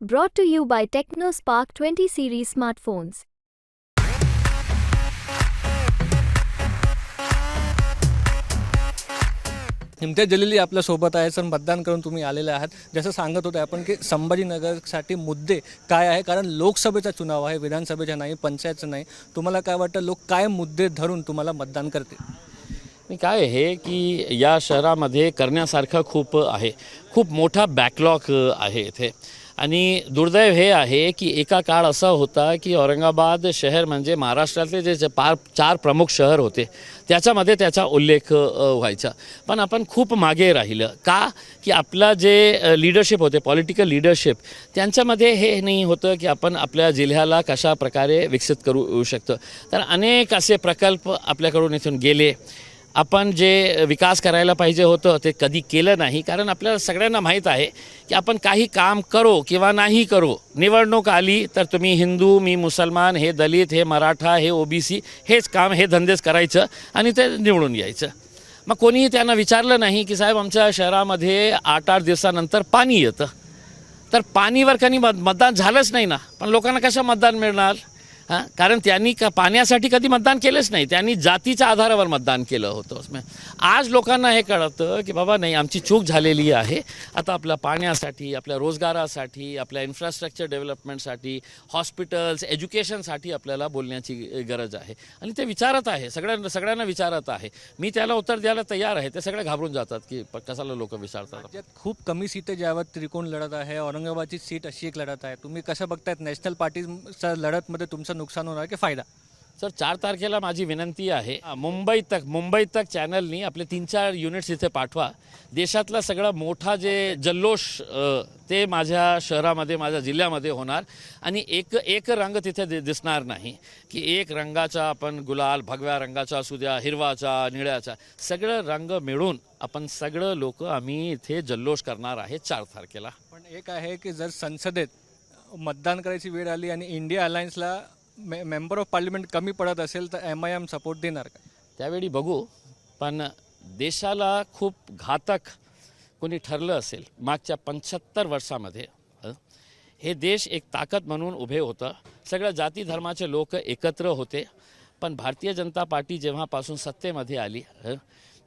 Brought to you by TechnoSpark 20 series smartphones. Imtiaz जलीली आपल्यासोबत आहे sir. मतदान करून तुम्ही आलेले आहात. जसं सांगत होते आपण की संभाजीनगरसाठी मुद्दे काय आहे? कारण लोकसभेचा चुनाव आहे विधानसभेचा नाही पंचायतचं नाही. तुम्हाला काय वाटतं लोक काय मुद्दे धरून तुम्हाला मतदान करतील? आणि काय आहे की या शहरामध्ये करण्यासारखं खूप आहे. खूप मोठा बॅकलॉग आहे इथे. आणि दुर्दैव हे आहे की एका काळ असा होता की औरंगाबाद शहर म्हणजे महाराष्ट्रातले जे जे पार चार प्रमुख शहर होते त्याच्यामध्ये त्याचा उल्लेख व्हायचा. पण आपण खूप मागे राहिलं. का? की आपला जे लिडरशिप होते पॉलिटिकल लिडरशिप त्यांच्यामध्ये हे नाही होतं की आपण आपल्या जिल्ह्याला कशा प्रकारे विकसित करू शकतो. तर अनेक असे प्रकल्प आपल्याकडून इथून गेले. आपण जे विकास करायला पाहिजे होतं ते कधी केलं नाही. कारण आपल्याला सगळ्यांना माहीत आहे की आपण काही काम करो किंवा नाही करो निवडणूक आली तर तुम्ही हिंदू मी मुसलमान हे दलित हे मराठा हे ओबीसी हेच काम हे धंदेच करायचं आणि ते निवडून यायचं. मग कोणीही त्यांना विचारलं नाही की साहेब आमच्या शहरामध्ये आठ आठ दिवसानंतर पाणी येतं. तर पाणीवर कधी मत मतदान झालंच नाही ना. पण लोकांना कसं मतदान मिळणार? हां? कारण त्यांनी का पाण्यासाठी कधी मतदान केलंच नाही. त्यांनी जातीच्या आधारावर मतदान केलं होतं. आज लोकांना हे कळतं की बाबा नाही आमची चूक झालेली आहे. आता आपल्या पाण्यासाठी आपल्या रोजगारासाठी आपल्या इन्फ्रास्ट्रक्चर डेव्हलपमेंटसाठी हॉस्पिटल्स एज्युकेशनसाठी आपल्याला बोलण्याची गरज आहे. आणि ते विचारत आहे. सगळ्यांना सगळ्यांना विचारत आहे. मी त्याला उत्तर द्यायला तयार आहे. ते सगळे घाबरून जातात की कशाला लोक विचारतात खूप कमी सीटं ज्यावर त्रिकोण लढत आहे. औरंगाबादची सीट अशी एक लढत आहे. तुम्ही कसं बघतायत? नॅशनल पार्टीच्या लढतमध्ये तुमचं नुकसान होणार की फायदा? सर चार तारखेला माझी विनंती आहे मुंबई तक मुंबई तक चॅनलनी आपले तीन चार युनिट्स इथे पाठवा. देशातला सगळा मोठा जे जल्लोष ते माझ्या शहरामध्ये माझ्या जिल्ह्यामध्ये होणार आणि एक एक रंग तिथे दिसणार नाही की एक रंगाचा आपण गुलाल भगव्या रंगाचा असू द्या हिरवाचा निळ्याचा सगळं रंग मिळून आपण सगळं लोक आम्ही इथे जल्लोष करणार आहे चार तारखेला. पण एक आहे की जर संसदेत मतदान करायची वेळ आली आणि इंडिया अलायन्सला मे मेंबर ऑफ पार्लिमेंट कमी पडत असेल तर एम आय एम सपोर्ट देणार का? त्यावेळी बघू पण देशाला खूप घातक कोणी ठरलं असेल मागच्या पंच्याहत्तर वर्षामध्ये हे देश एक ताकद म्हणून उभे होतं. सगळ्या जाती धर्माचे लोक एकत्र होते पण भारतीय जनता पार्टी जेव्हापासून सत्तेमध्ये आली हं,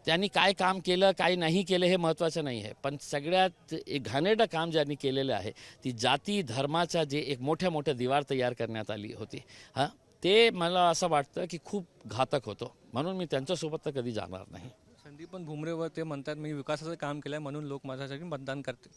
त्यांनी काय काम केलं काय नाही केलं हे महत्त्वाचं नाही आहे. पण सगळ्यात एक घाणेरडं काम ज्यांनी केलेलं आहे ती जाती धर्माचा जे एक मोठ्या मोठ्या दिवार तयार करण्यात आली होती. हां? ते मला असं वाटतं की खूप घातक होतं. म्हणून मी त्यांच्यासोबत तर कधी जाणार नाही. संदीपन भुमरेवर ते म्हणतात मी विकासाचं काम केलं म्हणून लोक माझ्यासाठी मतदान करतील.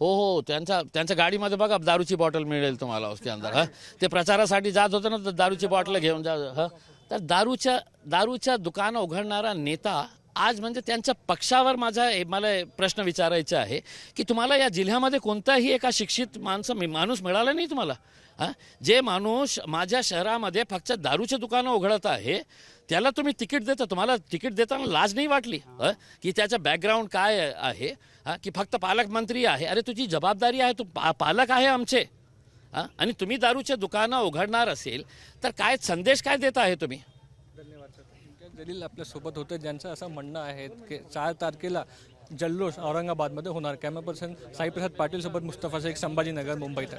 हो हो. त्यांच्या त्यांच्या गाडीमध्ये बघा दारूची बॉटल मिळेल तुम्हाला उसके अंदर हा? ते प्रचारासाठी जात होतं ना तर दारूची बॉटल घेऊन जा हा? तर दारूच्या दारूच्या दुकानं उघडणारा नेता आज म्हणजे त्यांच्या पक्षावर माझा मला प्रश्न विचारायचा आहे की तुम्हाला या जिल्ह्यामध्ये कोणताही एका शिक्षित माणसं माणूस मिळाला नाही तुम्हाला? हां? जे माणूस माझ्या शहरामध्ये फक्त दारूचे दुकानं उघडत आहे त्याला तुम्ही तिकीट देता तुम्हाला तिकीट देताना लाज नाही वाटली हं? की त्याचं बॅकग्राऊंड काय आहे? हां? की फक्त पालकमंत्री आहे? अरे तुझी जबाबदारी आहे तू पा पालक आहे आमचे हां? आणि तुम्ही दारूचे दुकानं उघडणार असेल तर काय संदेश काय देत आहे तुम्ही? जलील आपल्यासोबत होते ज्यांचं असं म्हणणं आहे की चार तारखेला जल्लोष औरंगाबादमध्ये होणार. कॅमेरा पर्सन साईप्रसाद पाटीलसोबत मुस्तफा शेख संभाजीनगर मुंबईत.